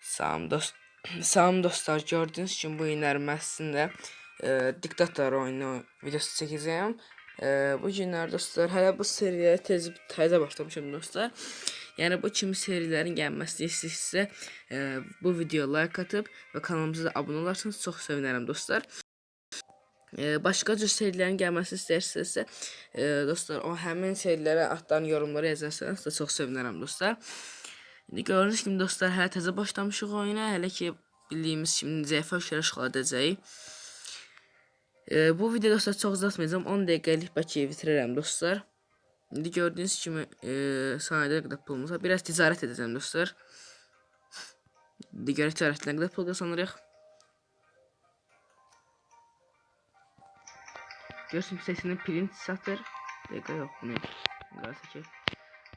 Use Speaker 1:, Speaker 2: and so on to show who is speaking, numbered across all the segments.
Speaker 1: Salam dost Salam dostlar gördüğünüz kimi bu günlərim əslində e, diktator oyunu videosu çəkəcəyəm. E, bu günlər dostlar hələ bu seriyə tez təzə başlamışam dostlar. Yəni bu kimi serilərin gəlməsini istəyirsinizsə e, bu videoya like atıb və kanalımıza abunə olarsanız çox sevinərəm dostlar. E, başqa cür serilərin gəlməsini istəyirsinizsə e, dostlar o həmin serilərə adlarını yorumlara yazarsanız da çox sevinərəm dostlar. İndi gördüyünüz kimi dostlar hələ təzə başlamışıq oyuna. Hələ ki bildiyimiz kimi zəifə işğal edəcəyik. E, bu video dostlar çox uzatmayacağım. 10 dəqiqəlik bəlkə bitirərəm dostlar. İndi gördüyünüz kimi e, saniyədə qədər pulumuz. Biraz ticarət edəcəm dostlar. İndi görək ticarətlə qədər pul qazanırıq. Görürsünüz sesini print satır. Dəqiqə yox bunu. Qarşı ki.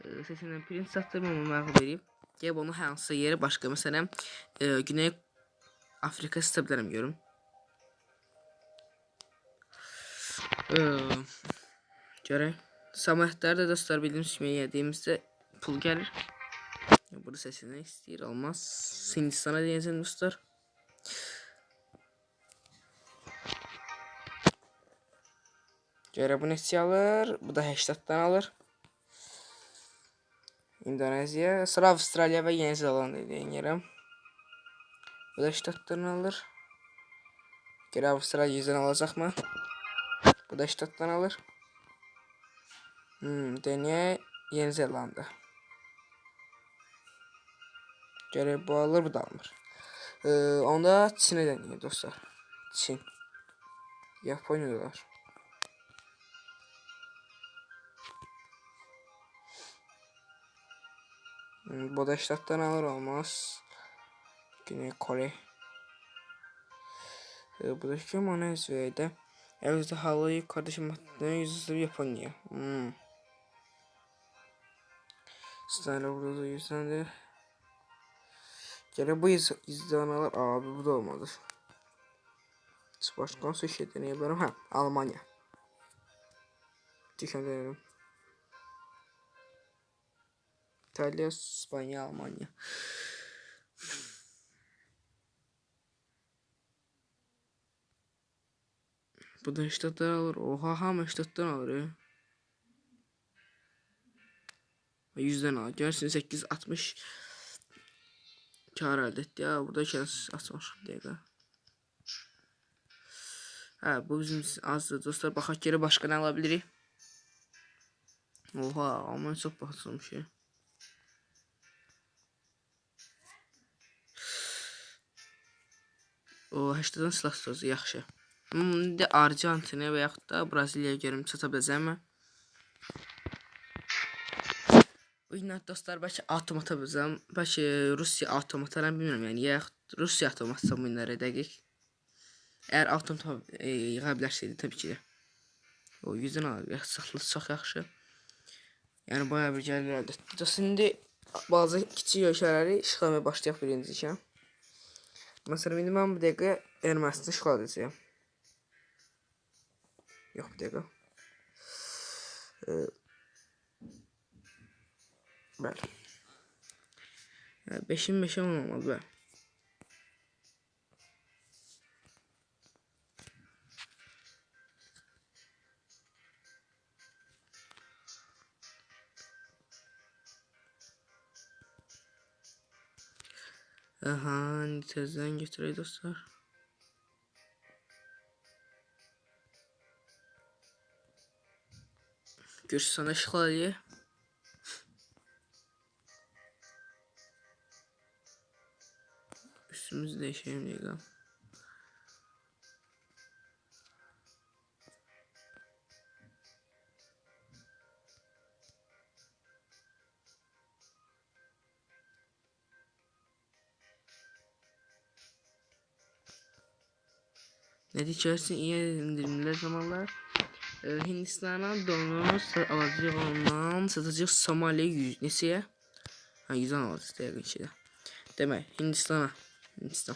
Speaker 1: E, sesindən print satır, onu məğlub edib. Gəlib onu hansı yerə başqa məsələn e, Güney Afrika sata bilərəm görüm. E, görək. Dostlar bildiyimiz kimi yediyimizdə pul gəlir. Burada səsini istəyir, olmaz. Hindistana deyəcəm dostlar. Görə bu neçə alır? Bu da 80-dan alır. Endonezya, sıra Avustralya ve Yeni Zelanda deneyeceğim. Bu da ştatlarını alır. Geri Avustralya yüzden alacak mı? Bu da ştattan alır. Hmm, deneye Yeni Zelanda. Göre bu alır bu da alır. Ee, onda Çin'e deniyor dostlar. Çin. Japonya'dalar. Bodaşlat'tan alır olmaz. Güney Kore. Ee, bu da kim ona Venezuela'da. Evde halayı kardeşim hattına yüzüstü Japonya. Hmm. Style burada da yüzden de. Gene bu iz izden alır. Abi bu da olmadı. Başkan su şey deneyebilirim. Ha Almanya. Dikkat edelim. İtalya, İspanya, Almanya. Bu da ştatlar alır. Oha hamı ştattan alır ya. Yüzden alır. Görürsün 860 kar elde etti ya. Burada kez atmış dakika. Ha bu bizim azdır dostlar. Baxaq geri başqa nə ala bilirik. Oha, amma çox baxılmış O 80-dan silah sözü yaxşı. İndi Argentina və yaxud da Braziliyaya görüm çata biləcəmmi? Gün dostlar bəlkə atom ata biləcəm. Bəlkə Rusiya atom ataram bilmirəm yəni. Yaxud Rusiya atom atsam bunlara dəqiq. Əgər atom e, yığa bilərsəydi təbii ki. O 100-dən alır. Saxlı çox yaxşı. Yəni bayağı bir gəlir əldə etdi. İndi bazı kiçik ölkələri işğal başlayaq birinci ikən. Mesela ben bu dakika Ermənistan işğal edəcəyəm. Yox bir dakika. Ee, bəli. 5'in 5'e olmamalı be. Aha, tezden getireyim dostlar. Gürcistan işğaliye. Üstümüzü değişelim diye. Neticesi iyi indirimler zamanlar. Ee, Hindistan'a donu alacak ondan satacak Somali 100 nesiye? Ha 100 alacağız diye geçiyor. Demek Hindistan'a Hindistan.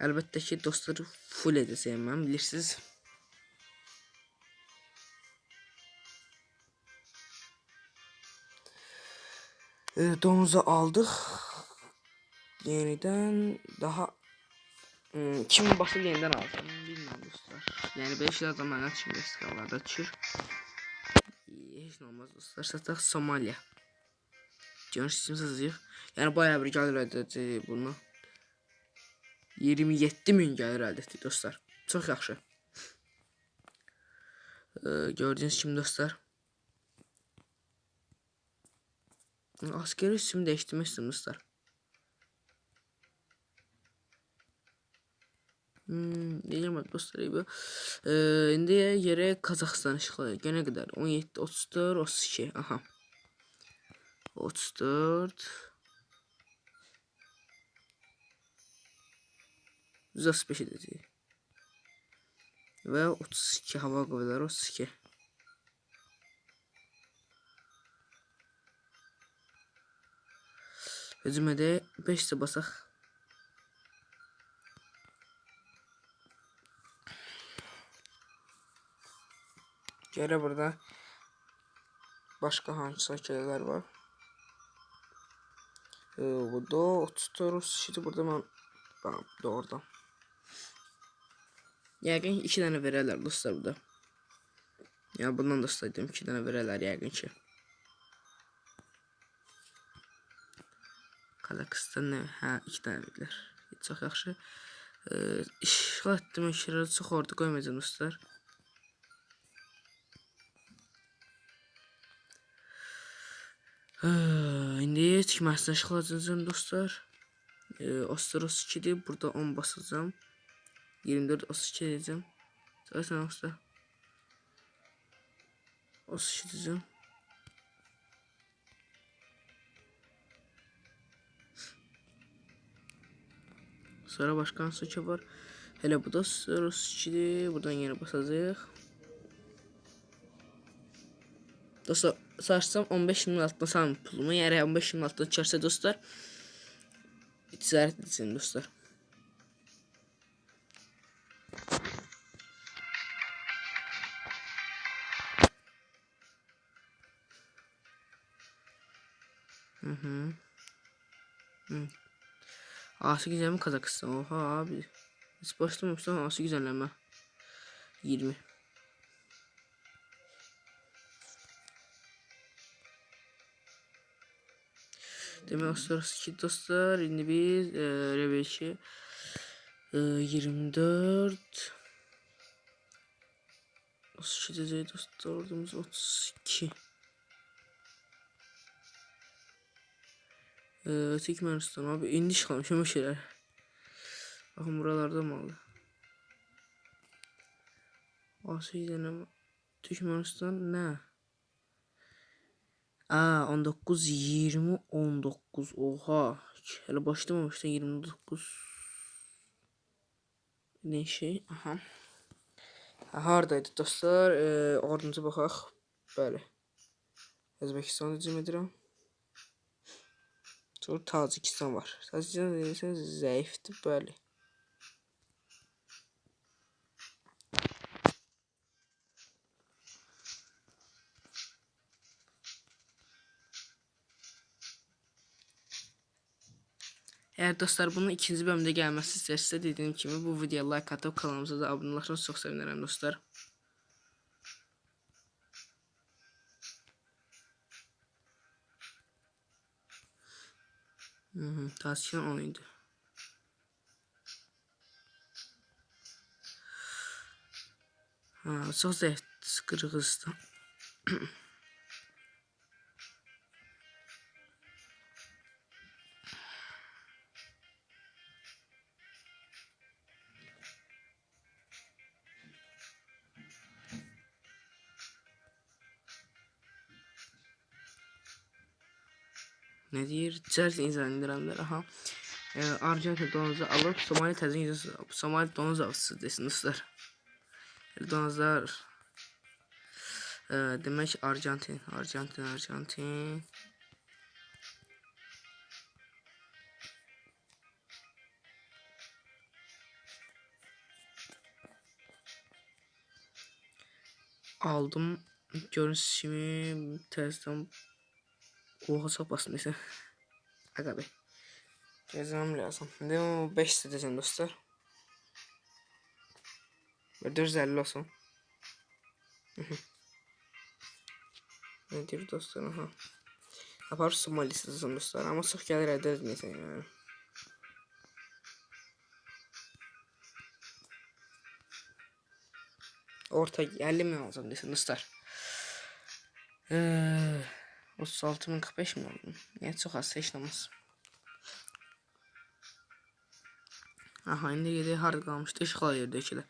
Speaker 1: Elbette ki dostları full edeceğim ben bilirsiniz. Ee, domuzu aldık. yeniden daha hmm, kim basıp yeniden alacağım bilmiyorum dostlar. Yani 5 yıl zaman açım Meksikalarda çür. Hiç olmaz dostlar. Sataq Somaliya. Görürsünüz yazıyıq. Yəni bayağı bir gəlir əldə edəcək bunu. 27 min gəlir əldə etdik dostlar. Çox yaxşı. Ee, gördüğünüz kimi dostlar. Askeri üstümü değiştirmek dostlar. Hmm, değilim dostlar bu. Ee, indi yere Kazakistan işğal gene kadar 17 34 32 aha. 34 135 edəcək. Və 32 hava qüvvələri 32. Hücumede 5 də basaq. Gələ burada başqa hansı şeylər var? Ee, bu da 34 şimdi burada ben ben doğrudan. Yəqin 2 dənə verərlər dostlar burada. Ya bundan da istəyirdim 2 dənə verərlər yəqin ki. Kazakistan nə? Hə, 2 dənə verirlər. Çox yaxşı. Ee, işğal etdim işləri çox orada qoymayacağam dostlar. İndi işğal edəcəm dostlar. Ee, Ostros 2-dir. Burada 10 basacağım. 24 32 edeceğim. Zaten usta. 32 diyeceğim. Sonra başka sıçı var. Hele bu da 32'dir. Buradan yine basacağıq. Dostlar sarsam 15 min altına sağım pulumu. Yəni 15 min altına çıxarsa dostlar. Ticarət edəcəm dostlar. Hı hı. Hı. Asi güzel mi Kazakistan? Oha abi. Hiç başlamamıştım ama Asi güzelleme. 20. Demek sonrası ki dostlar. Şimdi biz e, Rebeş'i e, 24 32 diyeceğiz dostlar. Ordumuz 32. Ee, Türkmenistan abi indi çıkalmış ama şeyler. Bakın buralarda mı aldı? Asya deneme. Türkmenistan ne? Aa 19 20 19 oha. Hele başlamamıştı 29. Ne şey? Aha. Hardaydı dostlar. Ee, ordumuza baxaq. Bəli. Özbekistan diyeceğim edirəm. Sonra Tacikistan var. Tacikistan değilse zayıftı böyle. Eğer dostlar bunun ikinci bölümde gelmesi isterse dediğim gibi bu videoya like atıp kanalımıza da abone olursanız çok sevinirim dostlar. Tasyon oydu. Ha, çok zevk Kırgızistan. deyir? Cərs insan indiranlar. Aha. E, Arjantin donuzu alıb Somali təzə insan Somali donuz avçısı desin dostlar. Donuzlar e, demək Arjantin, Arjantin, Arjantin. Aldım. Gördüğünüz kimi təzədən Oha sapasın neyse. Aga be. Gezmem lazım. Değil mi? 5 isteyeceğim dostlar. Ve 450 olsun. Hı hı. ne diyor dostlar? Aha. Apar Somali isteyeceğim dostlar. Ama çok gelir ederiz neyse yani. Orta 50 mi alacağım desin dostlar. Ee, 36 bin 45 mi oldu? Yani çok az seçilmez. Aha indi gedi harda qalmışdı işğal yerdəkilər.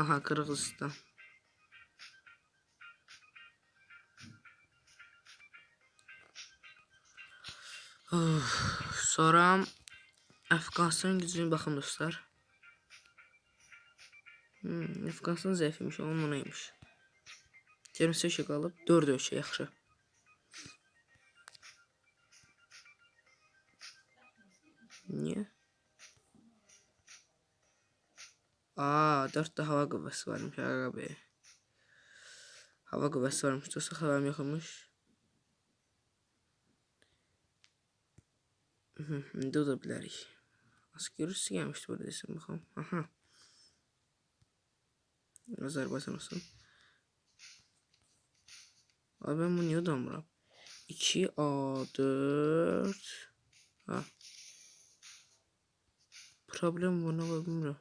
Speaker 1: Aha Qırğızistan. Uf, sonra Əfqanistan gücünə baxın dostlar. Hmm, Əfqanistan zəifmiş, onun neymiş? 20 ölkə qalıb, 4 ölkə yaxşı. Niye? Aa, 4 de hava qüvvəsi varmış bəy. Hava qüvvəsi varmış. Dostlar. Mhm, İndi o da bilərik. Askerisi gəlmişdi burada desin baxım. Aha. Azərbaycan olsun. Abi ben bunu niye udamıram? 2 A4 Ha. Problem bu ne var bilmiyorum.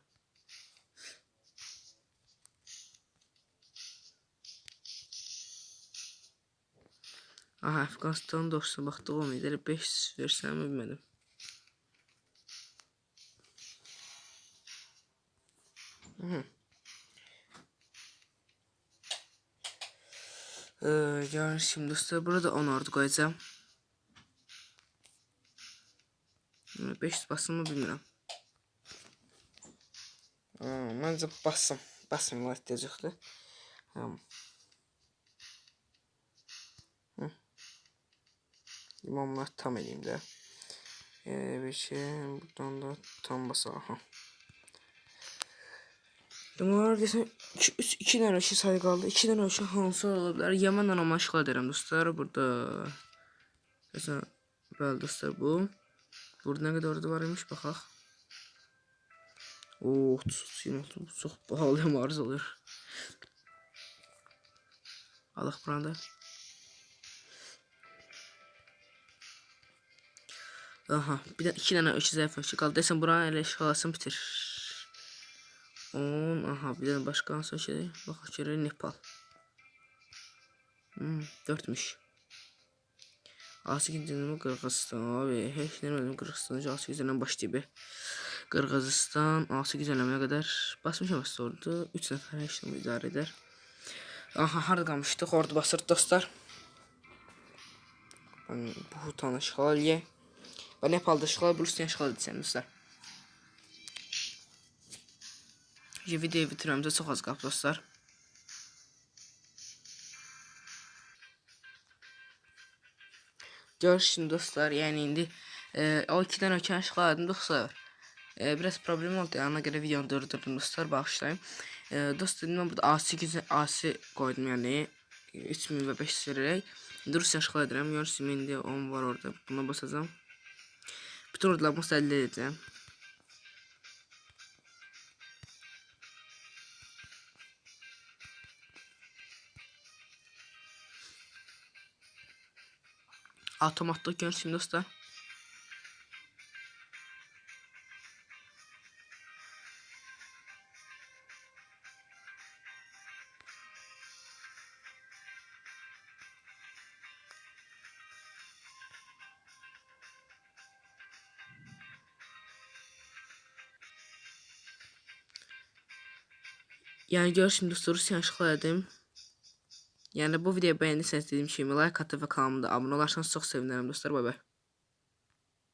Speaker 1: Aha Afganistan dostum baxdı o idi. 5 versəm bilmədim. Ee, yani şimdi dostlar burada 10 ordu koyacağım. 5 basın mı bilmirəm. Məncə basım. Basım var deyəcəkdir. İmamlar tam edeyim de. Ee, bir şey buradan da tam basa. Aha. Deməli desəm 2 3 2 dənə şey sayı qaldı. 2 dənə şey hansı ola bilər? Yamanla işğal edirəm dostlar. Burada Məsələn, bəli dostlar bu. Burada nə qədər orada var imiş baxaq. Oo, 30 26 bu çox bahalı maruz olur. Alaq buranda. Aha, bir de iki tane öküz zəif qaldı. Desəm buranın elə işğalasını bitir. 10 aha bir tane başka hansı şey bak şöyle Nepal hmm, 4'müş A8 mi Kırgızistan abi hiç ne bileyim Kırgızistan A8'den başlayıp be Kırgızistan A8 elemeye kadar basmışam aslında orada 3 nəfər işlemi idare eder. Aha harda qalmışdıq orada basır dostlar. Bu tanış işğal ye və Nepalda işğal Rusiya işğal edəcəm dostlar. Videoyu bitirmemize çok az kaldı dostlar. Görüşün dostlar yani indi e, o iki ölçen işğaladım dostlar. E, biraz problem oldu ona göre videonu durdurdum dostlar bağışlayın. E, dostlar ben burada A8 AC koydum yani 3000 ve 5 vererek. Rusya işğal edirəm. Görürsün indi 10 var orada. Buna basacağım. Bütün ordularımı əldə edəcəm. Otomatlı görsün dostlar. Yani görsün dostlar Rusya aşıqladım. Yani bu videoyu beğendiyseniz dediğim gibi like atı ve kanalımda abone olursanız çok sevinirim dostlar. Bay bay.